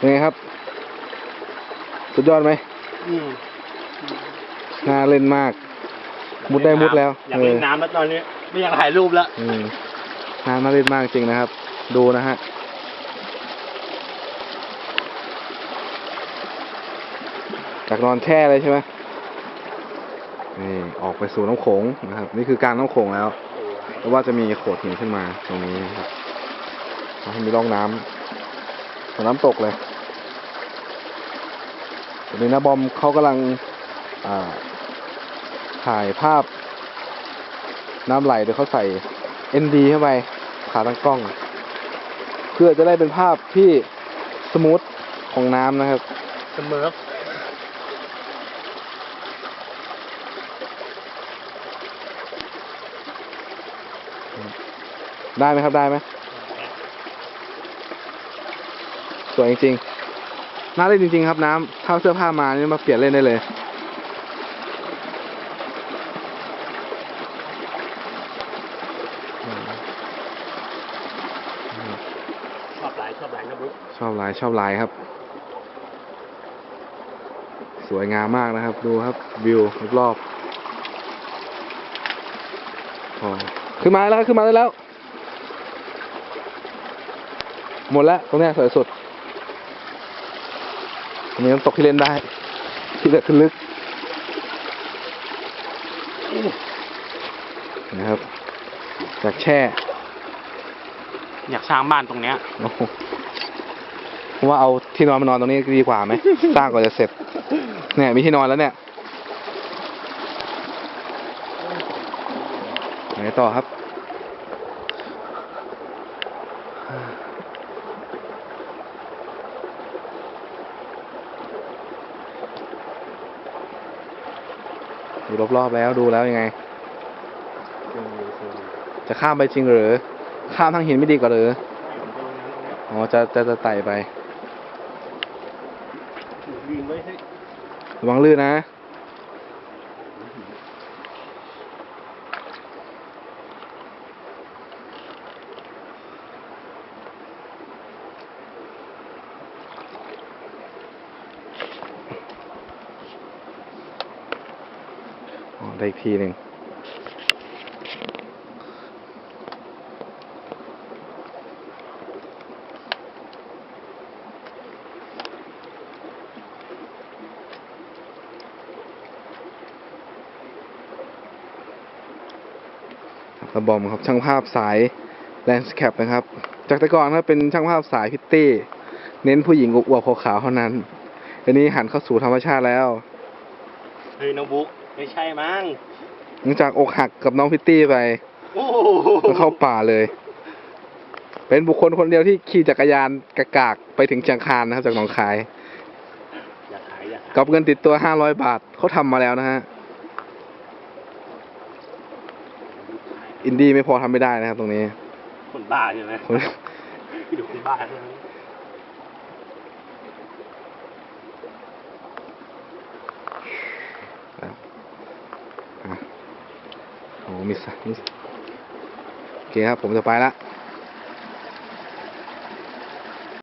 ยังไงครับ สุดยอดไหมอืมน่าเล่นมาก มุดได้มุดแล้วอยากเล่นเออน้ำแล้วตอนนี้ไม่อยากถ่ายรูปแล้วอืมน่าน่าเล่นมากจริงนะครับ ดูนะฮะจากนอนแช่เลยใช่ไหมนี่ออกไปสู่น้ำโขงนะครับ นี่คือกลางน้ำโขงแล้วเพราะว่าจะมีโขดหินขึ้นมาตรงนี้นะครับทำให้มีร่องน้ำเหมือนน้ำตกเลย ตอนนี้นะบอมเขากำลังอ่าถ่ายภาพ น้ำไหลโดยเขาใส่ ND เข้าไปขาตั้งกล้อง เพื่อจะได้เป็นภาพที่สมูทของน้ำนะครับเสมอได้ไหมครับได้ไหมสวยจริงๆ น่าเล่นจริงๆครับน้ำถ้าเอาเสื้อผ้ามานี่มาเปลี่ยนเล่นได้เลยชอบหลายชอบหลายนะบุ๊กชอบลายชอบลายครับ สวยงามมากนะครับ ดูครับวิวรอบๆพอขึ้นมาแล้วครับขึ้นมาได้แล้ว หมดแล้วตรงเนี้ยสวยสุด ตรงนี้น้ำตกที่เล่นได้ ที่เหลือคือลึกนะครับจากแช่ อยากสร้างบ้านตรงเนี้ยโอ้โหผมว่าเอาที่นอนมานอนตรงนี้ดีกว่าไหม สร้างก่อนจะเสร็จ เนี่ยมีที่นอนแล้วเนี่ยไหนต่อครับ ดูรอบๆแล้วดูแล้วยังไง จะข้ามไปจริงหรือ ข้ามทางหินไม่ดีกว่าหรือ อ๋อ จะจะจะไต่ไปลืมไว้ให้ระวังลื่นนะ ได้อีกทีหนึ่งกระบอมครับช่างภาพสายแลนสแคปนะครับ จากแต่ก่อนครับเป็นช่างภาพสายพิตตี้ เน้นผู้หญิงอวบขาวๆเท่านั้น อันนี้หันเข้าสู่ธรรมชาติแล้ว เฮ้ยน้องบุ๊ก ไม่ใช่มั้งหลังจากอกหักกับน้องพิตตี้ไปโอ้ก็เข้าป่าเลย เป็นบุคคลคนเดียวที่ขี่จักรยานกากากๆไปถึงเชียงคานนะครับ จากหนองคายอยากขายอยากขายกับเงินติดตัวห้าร้อยบาทเขาทำมาแล้วนะฮะ อินดี้ไม่พอทำไม่ได้นะครับตรงนี้ คนบ้าใช่ไหมคนพี่ดูคนบ้าใช่ไหม โอ้มิสมิสโอเคครับผมจะไปละ